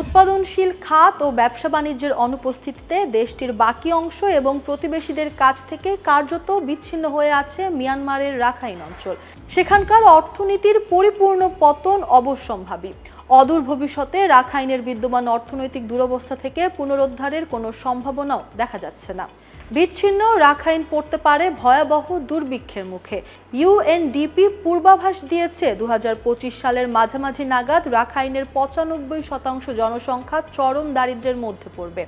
উৎপাদনশীল খাত ও ব্যবসা বাণিজ্যের অনুপস্থিতিতে দেশটির বাকি অংশ এবং প্রতিবেশীদের কাছ থেকে কার্যত বিচ্ছিন্ন হয়ে আছে মিয়ানমারের রাখাইন অঞ্চল। সেখানকার অর্থনীতির পরিপূর্ণ পতন অবশ্যম্ভাবী। অদূর ভবিষ্যতে রাখাইনের বিদ্যমান অর্থনৈতিক দুরবস্থা থেকে পুনরুদ্ধারের কোনো সম্ভাবনাও দেখা যাচ্ছে না। বিচ্ছিন্ন রাখাইন পড়তে পারে ভয়াবহ দুর্ভিক্ষের মুখে। ইউএনডিপি পূর্বাভাস দিয়েছে দু হাজার পঁচিশ সালের মাঝামাঝি নাগাদ রাখাইনের পঁচানব্বই শতাংশ জনসংখ্যা চরম দারিদ্র্যের মধ্যে পড়বে।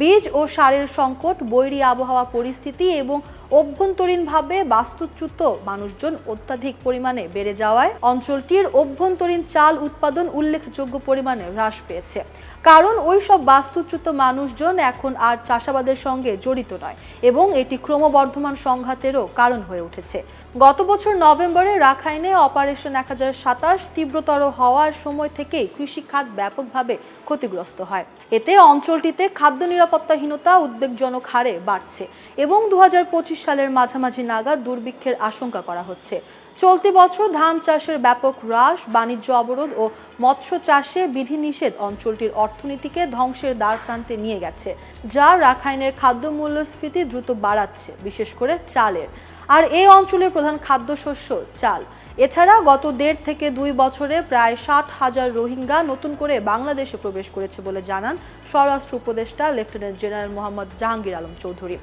বীজ ও সারের সংকট, বৈরী আবহাওয়া পরিস্থিতি এবং অভ্যন্তরীণভাবে বাস্তুচ্যুত মানুষজন অত্যাধিক পরিমাণে বেড়ে যাওয়ায় অঞ্চলটির অভ্যন্তরীণ চাল উৎপাদন উল্লেখযোগ্য পরিমাণে হ্রাস পেয়েছে। কারণ ওই সব বাস্তুচ্যুত মানুষজন এখন আর চাষাবাদের সঙ্গে জড়িত নয়। এবং এটি ক্রমবর্ধমান সংঘাতেরও কারণ হয়ে উঠেছে। গত বছর নভেম্বরে রাখাইনে অপারেশন এক হাজার সাতাশ তীব্রতর হওয়ার সময় থেকেই কৃষিখাত ব্যাপকভাবে ক্ষতিগ্রস্ত হয়। এতে অঞ্চলটিতে খাদ্য নিরাপত্তাহীনতা উদ্বেগজনক হারে বাড়ছে এবং দু হাজার পঁচিশ সালের মাঝামাঝি নাগাদ দুর্ভিক্ষের আশঙ্কা করা হচ্ছে। চলতি বছর ধান চাষের ব্যাপক হ্রাস, বাণিজ্য অবরোধ ও মৎস্য চাষে বিধিনিষেধ অঞ্চলটির অর্থনীতিকে ধ্বংসের দ্বার প্রান্তে নিয়ে গেছে, যা রাখাইনের খাদ্য মূল্যস্ফীতি দ্রুত বাড়াচ্ছে, বিশেষ করে চালের। আর এই অঞ্চলের প্রধান খাদ্যশস্য চাল। এছাড়া গত দেড় থেকে দুই বছরে প্রায় ষাট হাজার রোহিঙ্গা নতুন করে বাংলাদেশে প্রবেশ করেছে বলে জানান স্বরাষ্ট্র উপদেষ্টা লেফটেন্যান্ট জেনারেল মোহাম্মদ জাহাঙ্গীর আলম চৌধুরী।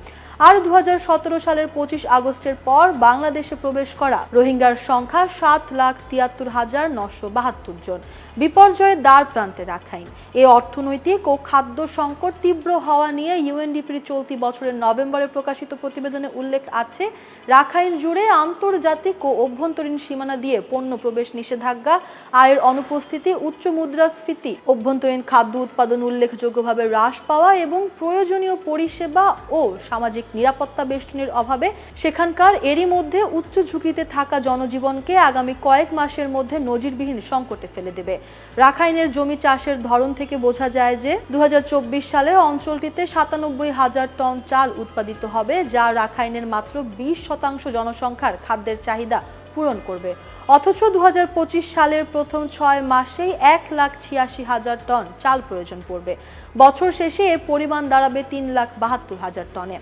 আর দুহাজার সতেরো সালের পঁচিশ আগস্টের পর বাংলাদেশে প্রবেশ করা রোহিঙ্গার সংখ্যা সাত লাখ তিয়াত্তর হাজার নশো বাহাত্তর জন। বিপর্যয়ের দ্বার প্রান্তে রাখাইন। এ অর্থনৈতিক ও খাদ্য সংকট তীব্র হওয়া নিয়ে ইউএনডিপির চলতি বছরের নভেম্বরে প্রকাশিত প্রতিবেদনে উল্লেখ আছে রাখাইন জুড়ে আন্তর্জাতিক ও অভ্যন্তরীণ সীমানা দিয়ে পণ্য প্রবেশ নিষেধাজ্ঞা, আয়ের অনুপস্থিতি, উচ্চ মুদ্রাস্ফীতি, অভ্যন্তরীণ খাদ্য উৎপাদন উল্লেখযোগ্যভাবে হ্রাস পাওয়া এবং প্রয়োজনীয় পরিষেবা ও সামাজিক নিরাপত্তা বেষ্টনীর অভাবে সেখানকার এরই মধ্যে উচ্চ ঝুঁকিতে থাকা জনজীবনকে আগামী কয়েক মাসের মধ্যে নজিরবিহীন সংকটে ফেলে দেবে। রাখাইনের জমি চাষের ধরন থেকে বোঝা যায় যে দু হাজার চব্বিশ সালে অঞ্চলটিতে সাতানব্বই হাজার টন চাল উৎপাদিত হবে, যা রাখাইনের মাত্র বিশ শতাংশ জনসংখ্যার খাদ্যের চাহিদা পূরণ করবে। অথচ দু হাজার পঁচিশ সালের প্রথম ছয় মাসেই এক লাখ ছিয়াশি হাজার টন চাল প্রয়োজন পড়বে। বছর শেষে এ পরিমাণ দাঁড়াবে তিন লাখ বাহাত্তর হাজার টনে।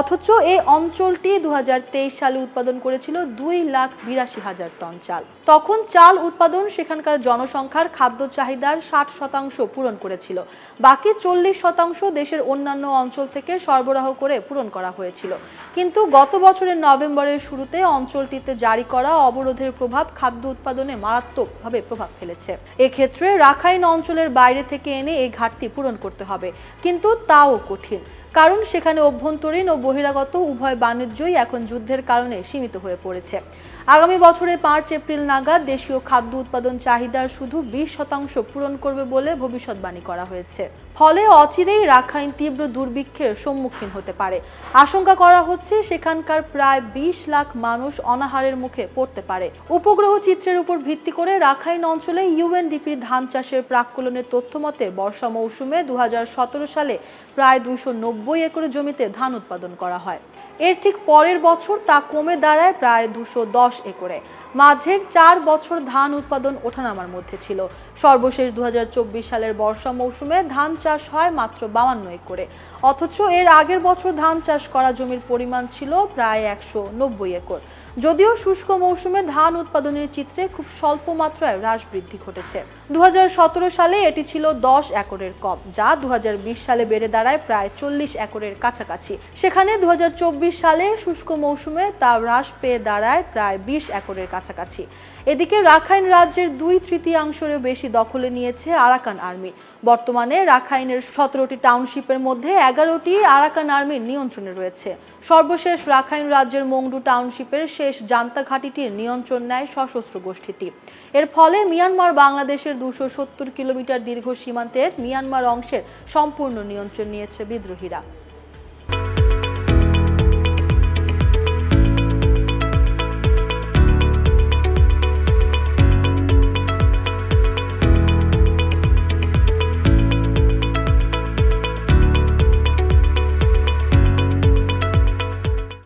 অথচ এই অঞ্চলটি দু হাজার তেইশ সালে উৎপাদন করেছিল দুই লাখ বিরাশি হাজার টন চাল। তখন চাল উৎপাদন সেখানকার জনসংখ্যার খাদ্য চাহিদার ষাট শতাংশ পূরণ করেছিল। বাকি চল্লিশ শতাংশ দেশের অন্যান্য অঞ্চল থেকে সরবরাহ করে পূরণ করা হয়েছিল। কিন্তু গত বছরের নভেম্বরের শুরুতে অঞ্চলটিতে জারি করা অবরোধের প্রভাব খাদ্য উৎপাদনে মারাত্মকভাবে প্রভাব ফেলেছে। এক্ষেত্রে রাখাইন অঞ্চলের বাইরে থেকে এনে এই ঘাটতি পূরণ করতে হবে। কিন্তু তাও কঠিন, কারণ সেখানে অভ্যন্তরীণ ও বহিরাগত উভয় বাণিজ্যই এখন যুদ্ধের কারণে সীমিত হয়ে পড়েছে। আগামী বছরের পাঁচ এপ্রিল নাগাদ দেশীয় খাদ্য উৎপাদন চাহিদার শুধু বিশ শতাংশ পূরণ করবে বলে ভবিষ্যৎবাণী করা হয়েছে। ফলে অচিরেই রাখাইন তীব্র দুর্ভিক্ষের সম্মুখীন হতে পারে। আশঙ্কা করা হচ্ছে সেখানকার প্রায় বিশ লাখ মানুষ অনাহারের মুখে পড়তে পারে। উপগ্রহ চিত্রের উপর ভিত্তি করে রাখাইন অঞ্চলে ইউএনডিপির ধান চাষের প্রাক্কলনের তথ্য মতে বর্ষা মৌসুমে দু হাজার সতেরো সালে প্রায় দুশো একর জমিতে ধান উৎপাদন করা হয়। এর ঠিক পরের বছর তা কমে দাঁড়ায় প্রায় দুশো দশ একরে। মাঝের চার বছর ধান উৎপাদন ওঠানামার মধ্যে ছিল। সর্বশেষ দু সালের বর্ষা মৌসুমে ধান চাষ হয় মাত্র বাউান্ন একরে। অথচ এর আগের বছর ধান চাষ করা জমির পরিমাণ ছিল প্রায় একশো নব্বই একর। যদিও শুষ্ক মৌসুমে ধান উৎপাদনের চিত্রে খুব স্বল্প মাত্রায় হ্রাস বৃদ্ধি ঘটেছে। দু হাজার সতেরো সালে এটি ছিল দশ একরের কম, যা দু হাজার বিশ সালে বেড়ে দাঁড়ায় প্রায় চল্লিশ একরের কাছাকাছি। সেখানে দু হাজার সালে শুষ্ক মৌসুমে তা হ্রাস পেয়ে দাঁড়ায় প্রায় বিশ একরের কাছাকাছি। এদিকে রাখাইন রাজ্যের দুই তৃতীয়াংশেরও বেশি দখলে নিয়েছে আরাকান আর্মি। বর্তমানে রাখাইনের সতেরোটি টাউনশিপের মধ্যে এগারোটি আরাকান আর্মির নিয়ন্ত্রণে রয়েছে। সর্বশেষ রাখাইন রাজ্যের মংডু টাউনশিপের শেষ জান্তা ঘাঁটিটির নিয়ন্ত্রণ নেয় সশস্ত্র গোষ্ঠীটি। এর ফলে মিয়ানমার বাংলাদেশের দুশো সত্তর কিলোমিটার দীর্ঘ সীমান্তের মিয়ানমার অংশের সম্পূর্ণ নিয়ন্ত্রণ নিয়েছে বিদ্রোহীরা।